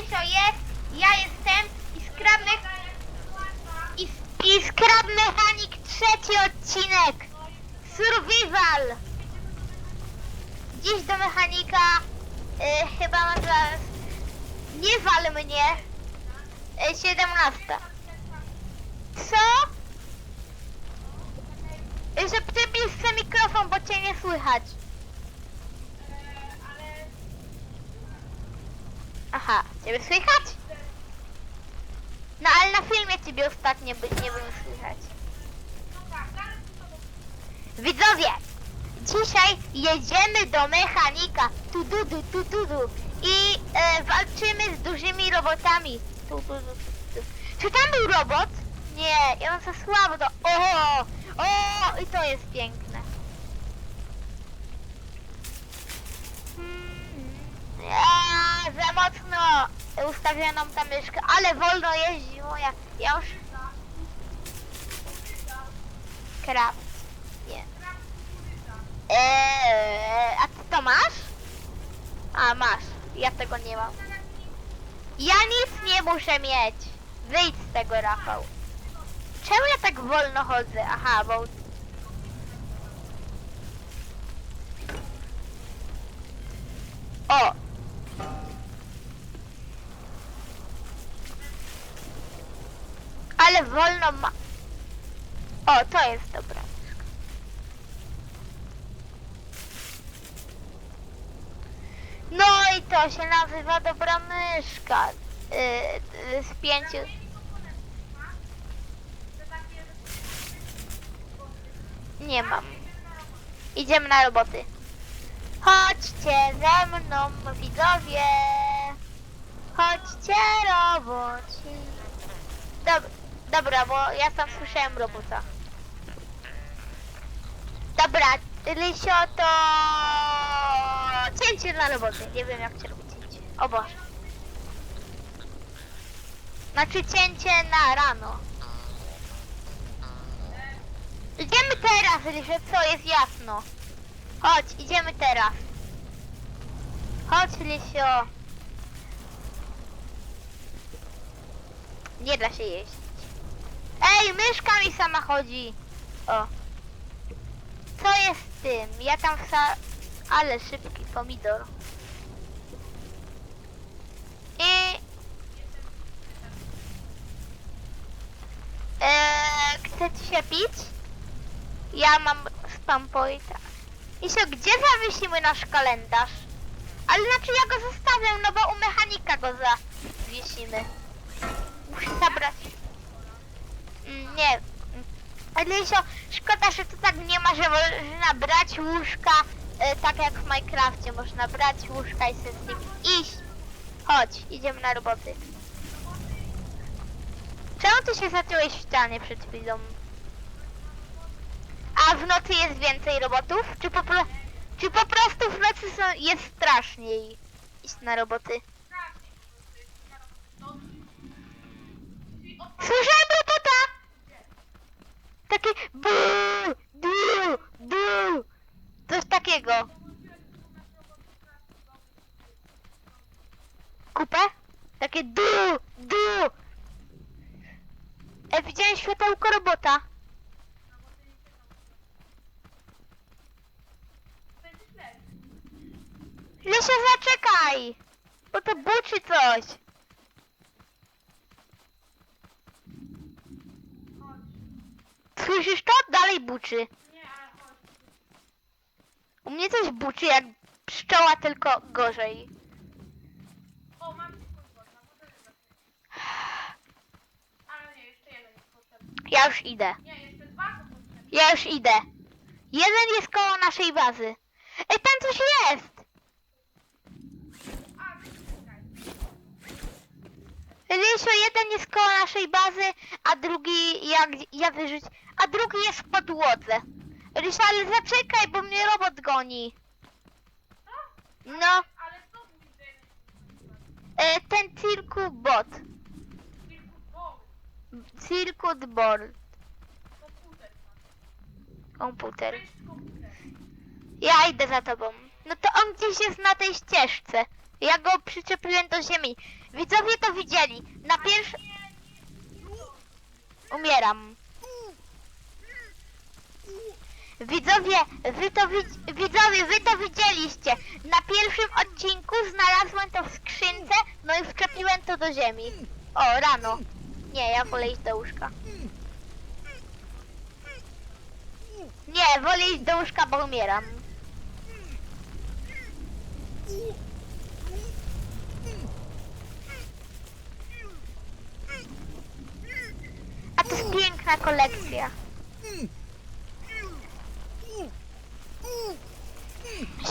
Lysio jest, ja jestem i Me... I, I Scrap Mechanic trzeci odcinek. Survival. Dziś do mechanika y, chyba ma zaraz... Nie wal mnie. Y, 17. Co? Y, Że przybliż mikrofon, bo cię nie słychać. Ciebie słychać? No ale na filmie ciebie ostatnio by nie było słychać. Widzowie, dzisiaj jedziemy do mechanika. Tu du du tu du du. I e, walczymy z dużymi robotami. Tu du du tu, tu. Czy tam był robot? Nie, ja mam za słabo to. O, o, i to jest piękne. Ja, za mocno ustawioną ta myszkę, ale wolno jeździ moja. Ja już... Krab. Nie. Eee, a ty to masz? A, masz. Ja tego nie mam. Ja nic nie muszę mieć. Wyjdź z tego, Rafał. Czemu ja tak wolno chodzę? Aha, bo... O! Ale wolno ma... O, to jest dobra. No i to się nazywa dobra myszka. Yy, z pięciu... Nie mam. Idziemy na roboty. Chodźcie ze mną, widzowie. Chodźcie, roboci. Dob dobra, bo ja tam słyszałem robota. Dobra, Lysio to cięcie na roboty. Nie wiem jak cię robić cięcie. O Boże. Znaczy cięcie na rano. Idziemy teraz, Lysio, co jest jasno. Chodź, idziemy teraz. Chodź, Lysio. Nie da się jeść. Ej, myszka mi sama chodzi. O. Co jest z tym? Ja tam wsa... Ale szybki pomidor. I... Eee, chcecie się pić? Ja mam spam pointa. Isio, gdzie zawiesimy nasz kalendarz? Ale znaczy ja go zostawię, no bo u mechanika go zawiesimy. Muszę zabrać. Nie. Mm. Ale Isio, szkoda, że tu tak nie ma, że można brać łóżka, e, tak jak w Minecrafcie. Można brać łóżka i sobie z nim iść. Chodź, idziemy na roboty. Czemu ty się zaciąłeś w ścianie przed chwilą? A w nocy jest więcej robotów? Czy po, pro... czy po prostu w nocy są... jest straszniej iść na roboty? Słyszałem! Takie bu, du, du. Coś takiego. Kupę? Takie du, du. E, widziałem światełko robota. Lesia, zaczekaj! Bo to buczy coś. Słyszysz to? Dalej buczy. U mnie coś buczy jak pszczoła, tylko gorzej. O, mam Ale nie, jeszcze jeden jest potrzebny. Ja już idę. Nie, jeszcze dwa są potrzebne. Ja już idę. Jeden jest koło naszej bazy. Ej, tam coś jest! Lysio, jeden jest koło naszej bazy, a drugi jak ja wyrzuć, a drugi jest w podłodze. Lysio, ale zaczekaj, bo mnie robot goni. No, Ale co mówi ten... Circu Bot. Boł. Circuit Board. Komputer komputer. Ja idę za tobą. No to on gdzieś jest na tej ścieżce. Ja go przyczepiłem do ziemi. Widzowie to widzieli. Na pierwszy... Umieram. Widzowie, wy to wi- widzowie, wy to widzieliście. Na pierwszym odcinku znalazłem to w skrzynce, no i wczepiłem to do ziemi. O, rano. Nie, ja wolę iść do łóżka. Nie, wolę iść do łóżka, bo umieram. A to jest piękna kolekcja.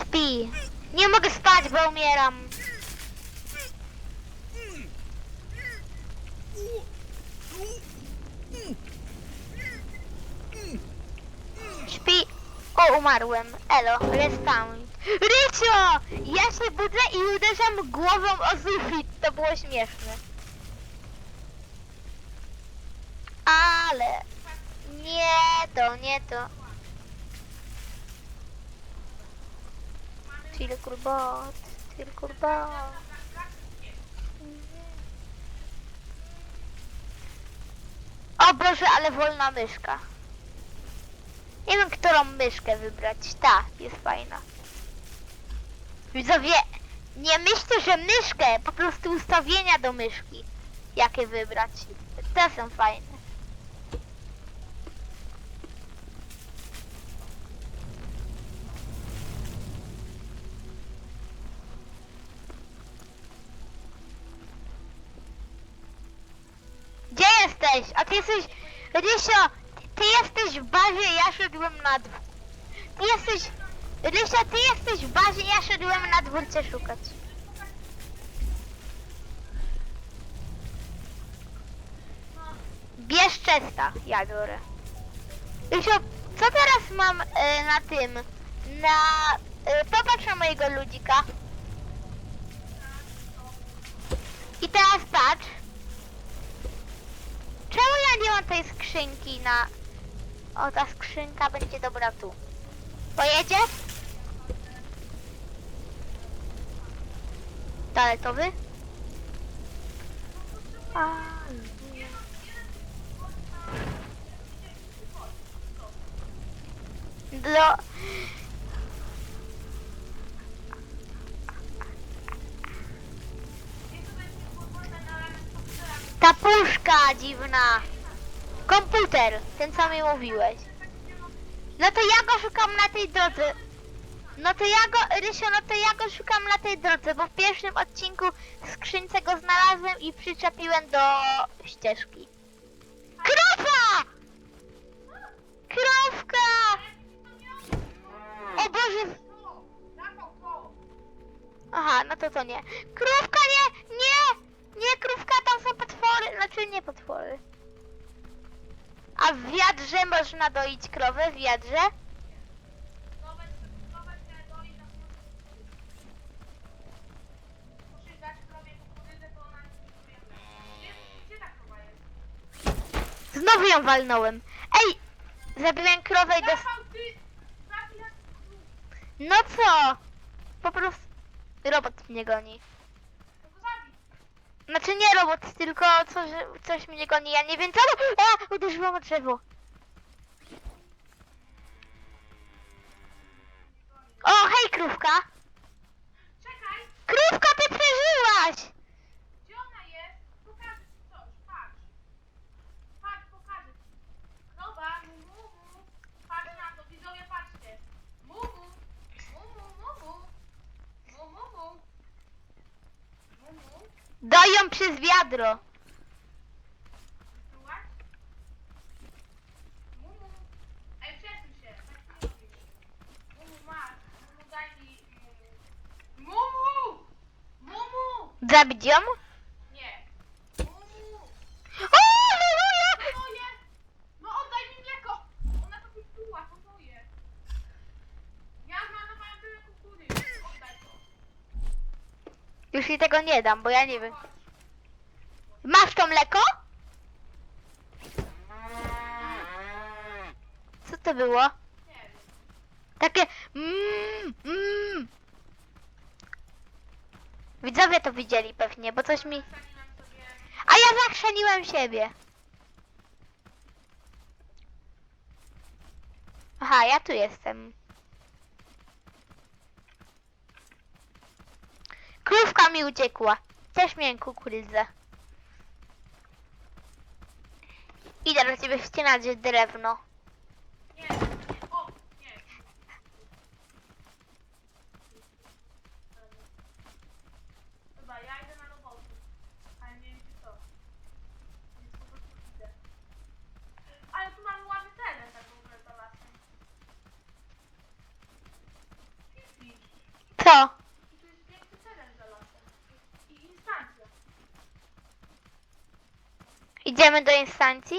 Śpi. Nie mogę spać, bo umieram. Śpi. O, umarłem. Elo, respawn. Rysio! Ja się budzę i uderzam głową o sufit. To było śmieszne. Ale... Nie to, nie to. Tilkurbot, tilkurbot. O Boże, ale wolna myszka. Nie wiem, którą myszkę wybrać. Ta jest fajna. Widzowie, nie myślcie, że myszkę, po prostu ustawienia do myszki. Jakie wybrać. Te są fajne. A ty jesteś... Rysio, ty jesteś w bazie, ja szedłem na dwór. Ty jesteś... Rysio, ty jesteś w bazie, ja szedłem na dwór cię szukać. Bierz czesta, ja biorę. Rysio, co teraz mam e, na tym? Na... E, popatrz na mojego ludzika. I teraz patrz. Nie mam tej skrzynki na... O, ta skrzynka będzie dobra tu. Pojedzie? Toaletowy? A, Do... Ta puszka dziwna. Komputer, ten co mi mówiłeś. No to ja go szukam na tej drodze. No to ja go, Rysio, no to ja go szukam na tej drodze, bo w pierwszym odcinku skrzynce go znalazłem i przyczepiłem do ścieżki. Krowa! Krowka! O Boże! Aha, no to to nie. Krówka nie! Nie! Nie, krówka, tam są potwory. Znaczy nie potwory. A w wiadrze można doić krowę? W wiadrze? Znowu ją walnąłem. Ej! Zabiłem krowę i dos... No co? Po prostu... Robot mnie goni. Znaczy nie robot, tylko coś, coś mnie goni, ja nie wiem co... A! Uderzyłam o drzewo. O, hej krówka! Czekaj, Krówka, ty przeżyłaś! gdzie ona jest? Pokażę ci coś, patrz. Patrz, pokażę ci. Krowa, mu, mu, mu. Patrz na to, widzowie, patrzcie. Mu, mu, mu, mu, mu, mu. Mu, mu, mu. Mu, mu. Daj ją przez wiadro. Spróbować? Mu, mu. Ej, przesuń się, tak nie robisz. Mu, mu, masz. Mu, mu, daj mi. Mu, mu. Mu, mu. Zabić ją? Nie. Mu, mu. O, Aleluja! Moje! No oddaj mi mleko! Ona to wypluła, to moje. Ja zmarnowałem tyle kukury. Oddaj to. Tego nie dam, bo ja nie wiem. Masz to mleko? Co to było? Takie mmm, mmm. Widzowie to widzieli pewnie, bo coś mi... A ja zachrzaniłem siebie. Aha, ja tu jestem. Krówka mi uciekła. Też miałem kukurydzę. Idę do ciebie wcinać drewno. Nie, nie, o, nie. Dobra, ja idę na roboty. Ale nie wiem co. Więc po prostu idę. Ale tu mamy ładny teren tak w ogóle? Co? I tu jest piękny teren za lasem. I instancja. Idziemy do instancji?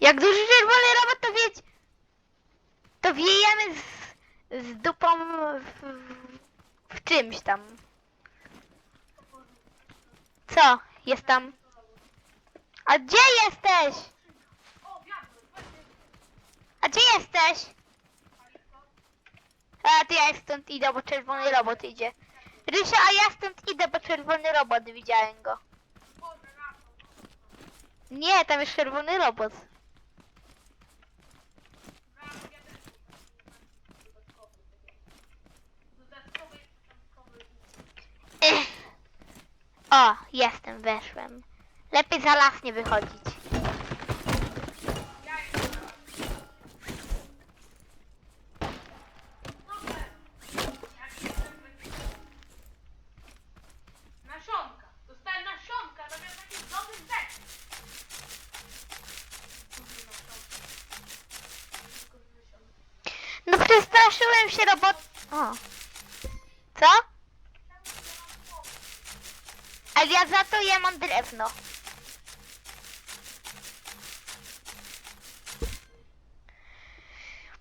Jak duży czerwony robot, to wieć... To wiejemy z, z dupą w, w, w czymś tam. Co? Jest tam... A gdzie jesteś? A gdzie jesteś? A ty ja stąd idę, bo czerwony robot idzie. Rysia, a ja stąd idę, bo czerwony robot widziałem go. Nie, tam jest czerwony robot. Ech. O, jestem, weszłem. Lepiej za las nie wychodzić. Się robot... O. Co? Ale ja za to ja mam drewno.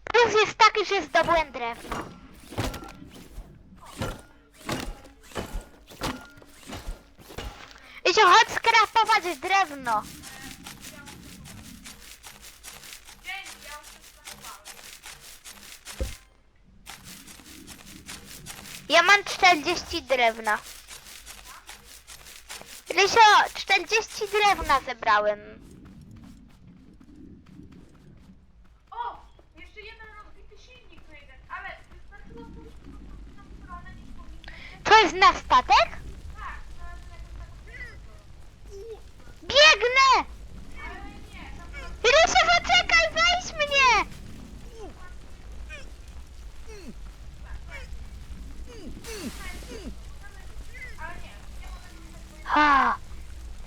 Plus jest taki, że zdobyłem drewno. Idzie, chodź skrapować drewno. Dzięki, ja już przeskakowałem. Ja mam 40 drewna. Rysio, 40 drewna zebrałem. O! Jeszcze jeden rozbity silnik tu jeden, ale wystarczyło pójść po prostu na stronę niż powinno. To jest na statek? Tak, znalazłem jakąś taką Biegnę! Ale nie, tam Rysio, zaczekaj, weź mnie! ale nie, nie mogę Ha.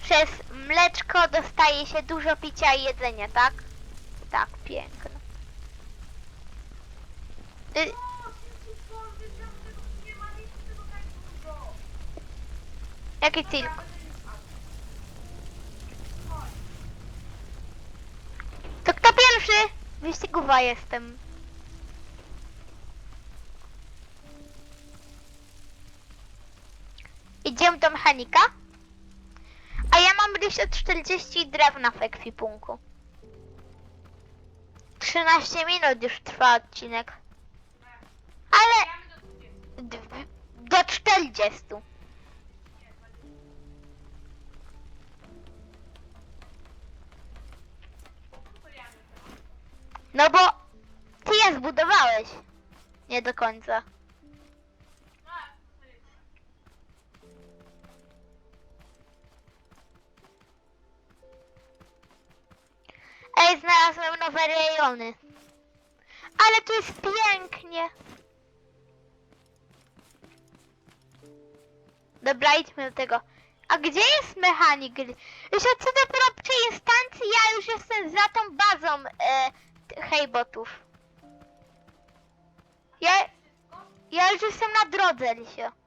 Przez mleczko dostaje się dużo picia i jedzenia, tak? Tak, piękno. Y, jaki. To kto pierwszy? Wyścigowa jestem. Idziemy do mechanika? A ja mam Rysio 40 drewna w ekwipunku. 13 minut już trwa odcinek. Ale do 20. d- do 40. Nie, 20. To ja nie No bo ty je zbudowałeś. Nie do końca. Ej, znalazłem nowe rejony. Ale tu jest pięknie. Dobra, idźmy do tego. A gdzie jest mechanik? Już co dopiero przy instancji, ja już jestem za tą bazą e, hejbotów. Ja, ja już jestem na drodze, Lisio.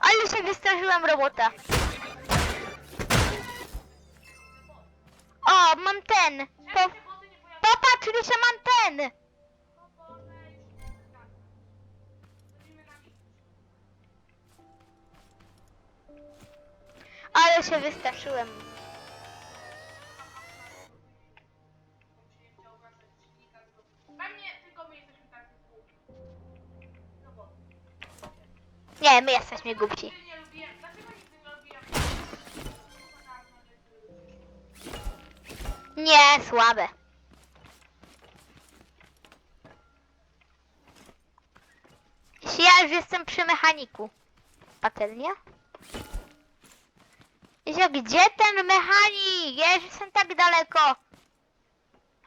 Ale się wystraszyłem robota. O, mam ten. Po, popatrz, Lisio, mam ten. Ale się wystraszyłem. Nie, my jesteśmy głupci. Nie słabe. Jeśli ja już jestem przy mechaniku. Patelnia? Jeśli, gdzie ten mechanik? Ja już jestem tak daleko.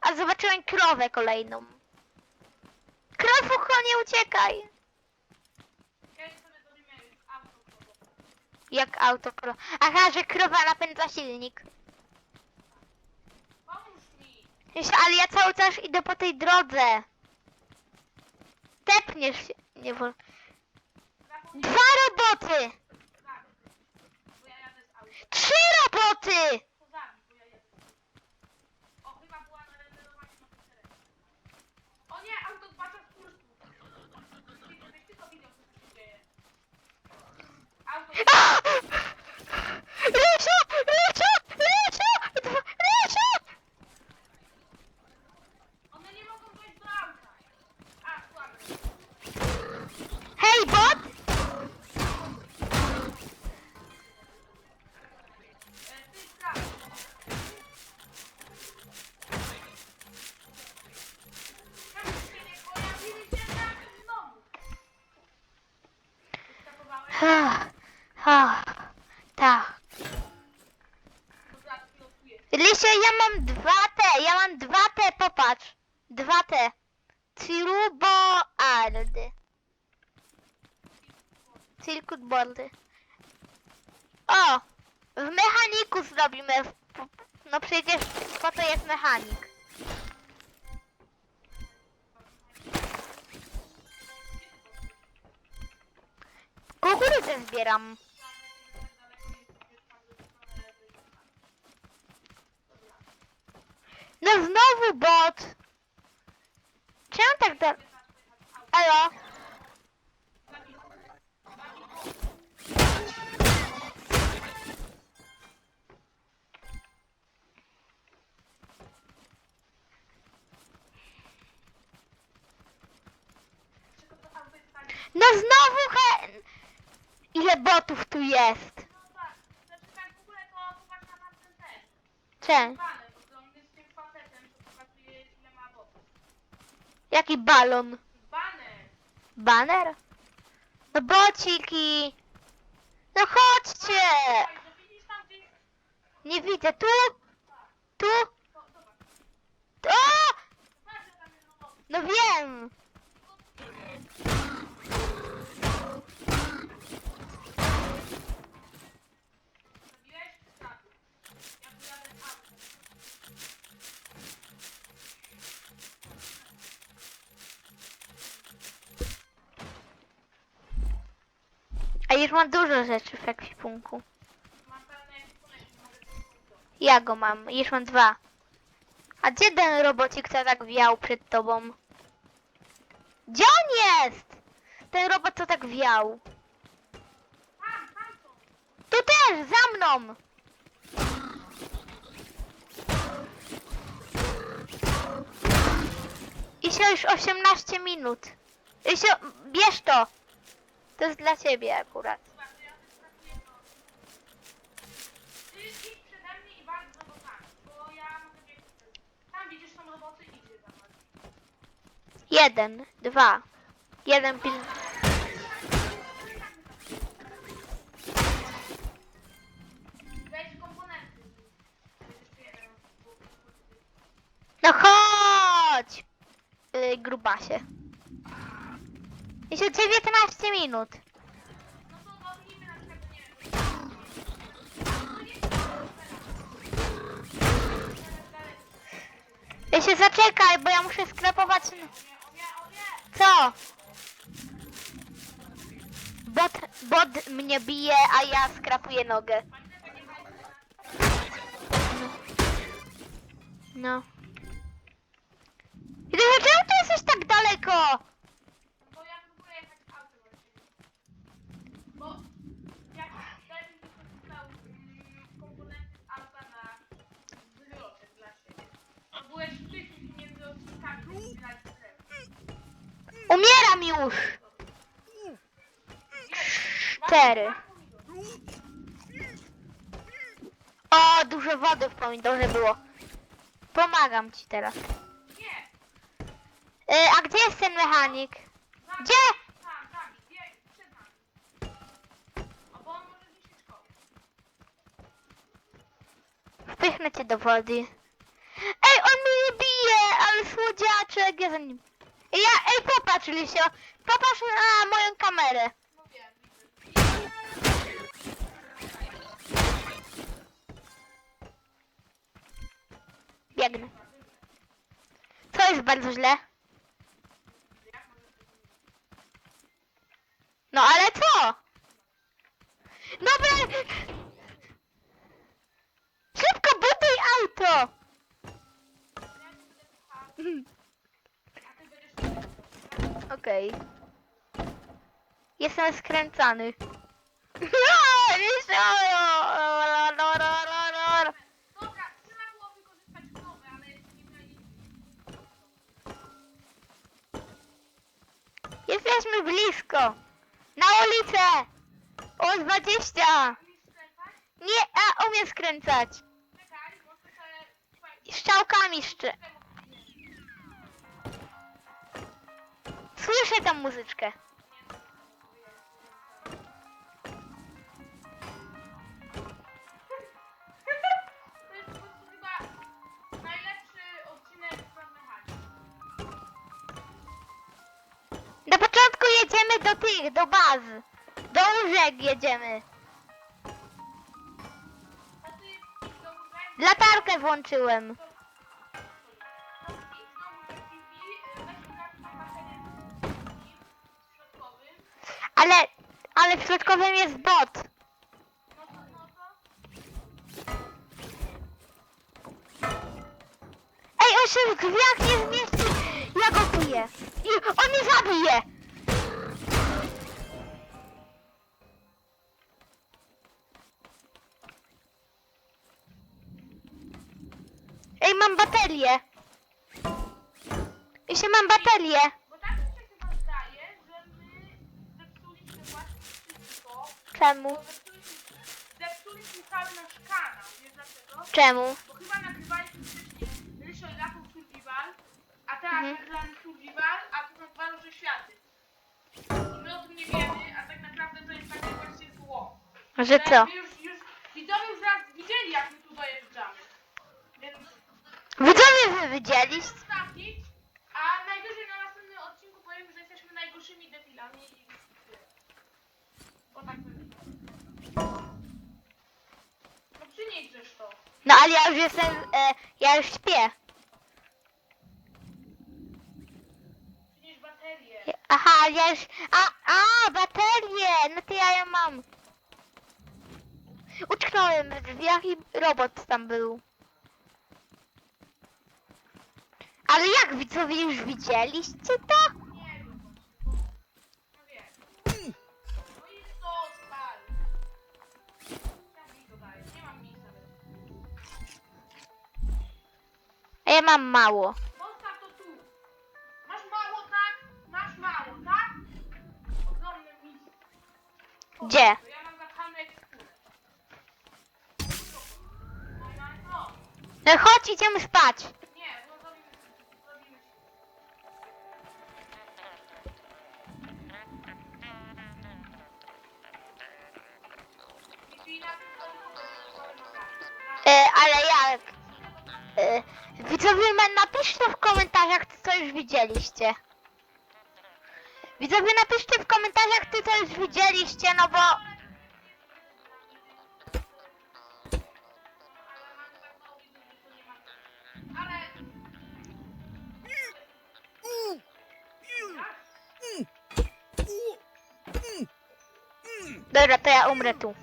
A zobaczyłem krowę kolejną. Krowucho, nie uciekaj! Kiedyś sobie zrobimy auto. Jak auto. Aha, że krowa napędza silnik. Jeśli, ale ja cały czas idę po tej drodze. Tepniesz się. Nie wolno. Dwa roboty! Trzy roboty! To zabij, bo ja jadę. O, chyba była na renderowaniu na PC. O nie, auto zbacza z kursu. Ty, żebyś tylko widział, co tu się dzieje. Auto... A! Rysiu! Rysiu! Rysiu! Dwa- Rysiu! One nie mogą dojść do auta. A, słabe. Hej, bot! E, ty tym domu? Ha, tak. Rysiu, ja mam dwa te, ja mam dwa te, popatrz. Dwa te. Turbo Ardy. Circuit boardy. O! W mechaniku zrobimy. No przecież po to jest mechanik. Kukurydzę zbieram. No znowu bot. Czemu tak da... Elo? No znowu he... Ile botów tu jest? No tak, znaczy tak w ogóle to popatrz na tamten ten. Cze? Baner, bo on jest tym facetem, co pokazuje ile ma botów. Jaki balon? Baner! Baner? No bociki! No chodźcie! Słuchaj, widzisz tam gdzieś... Nie widzę. Tu? Tu? O! Patrz, że tam jest robot. No wiem! A już mam dużo rzeczy w ekwipunku. Ja go mam. Już mam dwa. A gdzie ten robocik, co tak wiał przed tobą? Gdzie on jest? Ten robot, co tak wiał. Tu też, za mną! Isio już 18 minut. Isio, bierz to. To jest dla ciebie akurat. Jeden, dwa. Jeden pil... No chodź! Yy, grubasie. Jeszcze 19 minut. Ja się zaczekaj, bo ja muszę nie! Co? Bot, bot mnie bije, a ja skrapuję nogę. No. Już. Cztery. O, dużo wody w pomidorze było. Pomagam ci teraz. Y, a gdzie jest ten mechanik? Gdzie? Wpychnę cię do wody. Ej, on mnie bije, ale słodziaczek, ja za nim. Ja, ej, popatrz, Lisio. Popatrz na moją kamerę. Biegnę. Co jest bardzo źle? No ale co? Dobra. Szybko buduj auto. Ja cię będę pychał, a ty Okej. Jestem skręcany. Dobra, jeszcze. Jesteśmy blisko. Na ulicę. O 20. Umiesz skręcać? Nie, a umiem skręcać. Czekaj, Strzałkami szczy. Słyszę tam muzyczkę. Na początku jedziemy do tych, do baz. Do łóżek jedziemy. Latarkę włączyłem. Środkowym jest bot. Ej, on się w drzwiach nie zmieści. Ja go piję. I on mnie zabije. Ej, mam baterię. Jeszcze mam baterię. Czemu? Zepsuliśmy, zepsuliśmy cały nasz kanał. Wiesz dlaczego? Czemu? Bo chyba nagrywaliśmy wcześniej Rysio i Survival, a teraz Mhm. nagrywamy Survival, a to są dwa różne światy. I my o tym nie wiemy, a tak naprawdę to jest takie właśnie zło. Że co? My już, już, widzowie już raz widzieli, jak my tu dojeżdżamy. Więc Widzowie wy widzieliście? zostawić, a najwyżej na następnym odcinku powiem, że jesteśmy najgorszymi debilami i bo tak będzie. No przynieś to. No ale ja już jestem, e, ja już śpię. Baterię. Aha, ja już, a, a, baterię, no to ja ją mam. Utknąłem w drzwiach i robot tam był. Ale jak widzowie już widzieliście to? Ja mam mało. Zostaw to tu. Masz mało, tak? Masz mało, tak? O, Gdzie? Ja mam zapchane skórę. No i mamy to. No chodź, idziemy spać. Nie, no zrobimy, zrobimy się. I chwila, to E, ale jak? E, widzowie, napiszcie w komentarzach, co już widzieliście. Widzowie, napiszcie w komentarzach, ty co już widzieliście, no bo... Dobra, to ja umrę tu.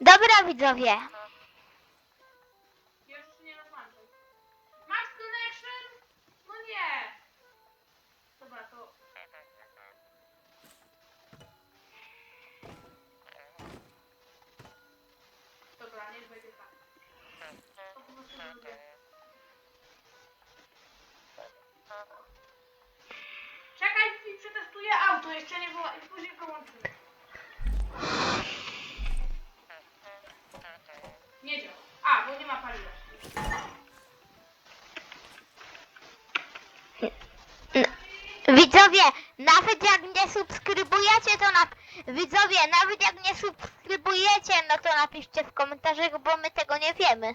Dobra widzowie. Ja Jeszcze nie rozłączaj. Max Connection? No nie. Dobra, to... Dobra, niech będzie tak. To po prostu lubię. Czekaj, przetestuję auto, jeszcze nie woła... Później go łączymy. subskrybujecie, to na... Widzowie, nawet jak nie subskrybujecie, no to napiszcie w komentarzach, bo my tego nie wiemy.